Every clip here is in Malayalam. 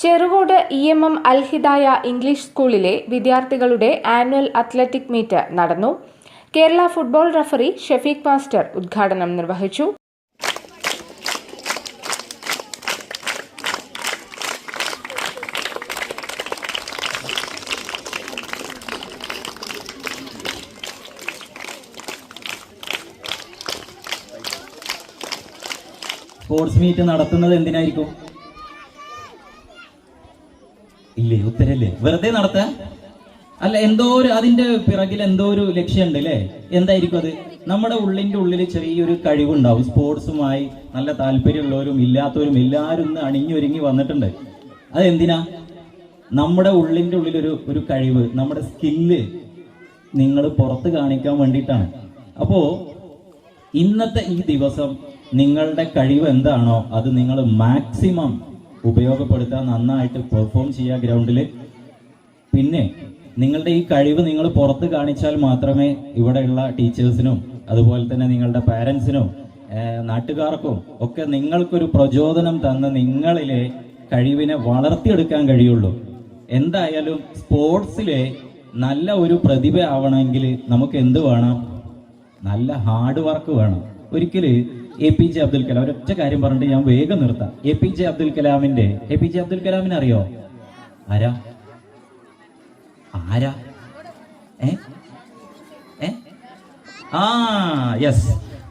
Cherukode E M M Alhidaya English സ്കൂളിലെ വിദ്യാർത്ഥികളുടെ ആനുവൽ അത്ലറ്റിക് മീറ്റ് നടന്നു. Kerala football referee Shefeeq master ഉദ്ഘാടനം നിർവഹിച്ചു. സ്പോർട്സ് മീറ്റ് നടത്തുന്നത് എന്തിനായിരിക്കും? ഇല്ലേ? ഉത്തരല്ലേ? വെറുതെ നടത്താൻ അല്ല എന്തോ ഒരു അതിന്റെ പിറകിൽ എന്തോ ഒരു ലക്ഷ്യമുണ്ട് അല്ലേ? എന്തായിരിക്കും അത്? നമ്മുടെ ഉള്ളിന്റെ ഉള്ളിൽ ചെറിയൊരു കഴിവുണ്ടാവും. സ്പോർട്സുമായി നല്ല താല്പര്യമുള്ളവരും ഇല്ലാത്തവരും എല്ലാവരും ഇന്ന് അണിഞ്ഞൊരുങ്ങി വന്നിട്ടുണ്ട്. അതെന്തിനാ? നമ്മുടെ ഉള്ളിന്റെ ഉള്ളിലൊരു ഒരു കഴിവ് നമ്മുടെ സ്കില്ല് നിങ്ങൾ പുറത്ത് കാണിക്കാൻ വേണ്ടിയിട്ടാണ്. അപ്പോ ഇന്നത്തെ ഈ ദിവസം നിങ്ങളുടെ കഴിവ് എന്താണോ അത് നിങ്ങൾ മാക്സിമം ഉപയോഗപ്പെടുത്താൻ നന്നായിട്ട് പെർഫോം ചെയ്യുക ഗ്രൗണ്ടിൽ പിന്നെ നിങ്ങളുടെ ഈ കഴിവ് നിങ്ങൾ പുറത്ത് കാണിച്ചാൽ മാത്രമേ ഇവിടെയുള്ള ടീച്ചേഴ്സിനും അതുപോലെ തന്നെ നിങ്ങളുടെ പാരൻസിനും നാട്ടുകാർക്കും ഒക്കെ നിങ്ങൾക്കൊരു പ്രചോദനം തന്ന് നിങ്ങളിലെ കഴിവിനെ വളർത്തിയെടുക്കാൻ കഴിയുള്ളൂ. എന്തായാലും സ്പോർട്സിലെ നല്ല ഒരു പ്രതിഭ ആവണമെങ്കിൽ നമുക്ക് എന്ത് വേണം? നല്ല ഹാർഡ് വർക്ക് വേണം. ഒരിക്കൽ A P J Abdul Kalam ഒരൊറ്റ കാര്യം പറഞ്ഞിട്ട് ഞാൻ വേഗം നിർത്താം. എ പി ജെ അബ്ദുൽ കലാമിന്റെ എ പി ജെ അബ്ദുൽ കലാമിനെ അറിയോ? ആരാ? ആരാ? ഏ? ഏ? ആ യെസ്.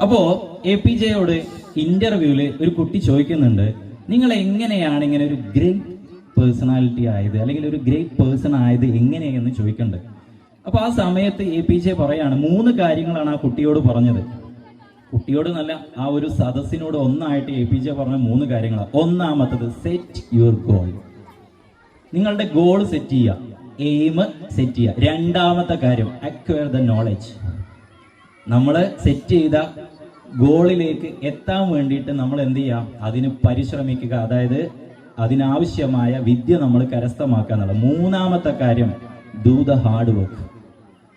അപ്പോ എ പി ജെയോട് ഇന്റർവ്യൂൽ ഒരു കുട്ടി ചോദിക്കുന്നുണ്ട്. നിങ്ങൾ എങ്ങനെയാണ് ഇങ്ങനെ ഒരു ഗ്രേറ്റ് പേഴ്സണാലിറ്റി ആയത്? അല്ലെങ്കിൽ ഒരു ഗ്രേറ്റ് പേഴ്സൺ ആയത് എങ്ങനെയെന്ന് ചോദിക്കുന്നുണ്ട് അപ്പൊ ആ സമയത്ത് എ പി ജെ പറയാണ് മൂന്ന് കാര്യങ്ങളാണ് ആ കുട്ടിയോട് പറഞ്ഞത്. കുട്ടിയോട് നല്ല ആ ഒരു സദസ്സിനോട് ഒന്നായിട്ട് എ പി ജെ പറഞ്ഞ മൂന്ന് കാര്യങ്ങളാണ് ഒന്നാമത്തത് സെറ്റ് യുവർ ഗോൾ നിങ്ങളുടെ ഗോൾ സെറ്റ് ചെയ്യുക. എയിം സെറ്റ് ചെയ്യുക. രണ്ടാമത്തെ കാര്യം അക്വയർ ദ നോളജ് നമ്മൾ സെറ്റ് ചെയ്ത ഗോളിലേക്ക് എത്താൻ വേണ്ടിയിട്ട് നമ്മൾ എന്ത് ചെയ്യാം അതിന് പരിശ്രമിക്കുക. അതായത് അതിനാവശ്യമായ വിദ്യ നമ്മൾ കരസ്ഥമാക്കുക എന്നുള്ളത്. മൂന്നാമത്തെ കാര്യം ഡൂ ദ ഹാർഡ് വർക്ക്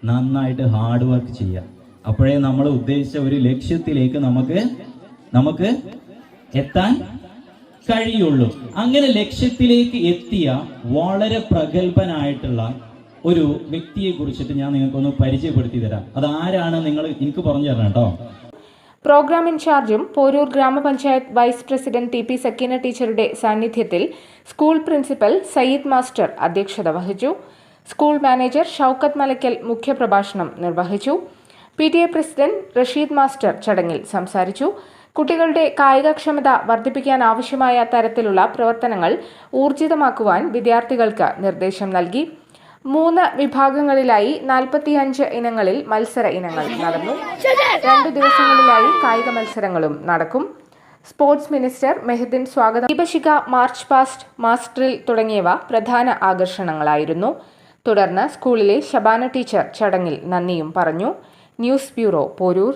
നന്നായിട്ട് ഹാർഡ് വർക്ക് ചെയ്യുക. അപ്പോഴേ നമ്മൾ ഉദ്ദേശിച്ച ഒരു ലക്ഷ്യത്തിലേക്ക് നമുക്ക് നമുക്ക് എത്താൻ കഴിയുള്ളൂ. അങ്ങനെ ലക്ഷ്യത്തിലേക്ക് എത്തിയ വളരെ പ്രഗത്ഭനായിട്ടുള്ള ഒരു വ്യക്തിയെ കുറിച്ചിട്ട് ഞാൻ നിങ്ങൾക്കൊന്ന് പരിചയപ്പെടുത്തി തരാം. അത് ആരാണ് നിങ്ങൾ എനിക്ക് പറഞ്ഞു തരണം കേട്ടോ. പ്രോഗ്രാം ഇൻചാർജും പോരൂർ ഗ്രാമപഞ്ചായത്ത് vice president T P Sakeena ടീച്ചറുടെ സാന്നിധ്യത്തിൽ സ്കൂൾ പ്രിൻസിപ്പൽ സയ്യിദ് മാസ്റ്റർ അധ്യക്ഷത വഹിച്ചു. സ്കൂൾ മാനേജർ ഷൗക്കത്ത് മലയ്ക്കൽ മുഖ്യപ്രഭാഷണം നിർവഹിച്ചു. P T A president Rasheed master ചടങ്ങിൽ സംസാരിച്ചു. കുട്ടികളുടെ കായികക്ഷമത വർദ്ധിപ്പിക്കാൻ ആവശ്യമായ തരത്തിലുള്ള പ്രവർത്തനങ്ങൾ ഊർജിതമാക്കുവാൻ വിദ്യാർത്ഥികൾക്ക് നിർദ്ദേശം നൽകി. മൂന്ന് വിഭാഗങ്ങളിലായി നാൽപ്പത്തിയഞ്ച് ഇനങ്ങളിൽ മത്സര ഇനങ്ങൾ നടന്നു. രണ്ടു ദിവസങ്ങളിലായി കായിക മത്സരങ്ങളും നടക്കും. സ്പോർട്സ് മിനിസ്റ്റർ മെഹദിൻ സ്വാഗതം. ദീപശിഖ മാർച്ച് പാസ്റ്റ് മാസ്റ്ററിൽ തുടങ്ങിയവ പ്രധാന ആകർഷണങ്ങളായിരുന്നു. തുടർന്ന് സ്കൂളിലെ ശബാന ടീച്ചർ ചടങ്ങിൽ നന്ദിയും പറഞ്ഞു. News bureau Poroor.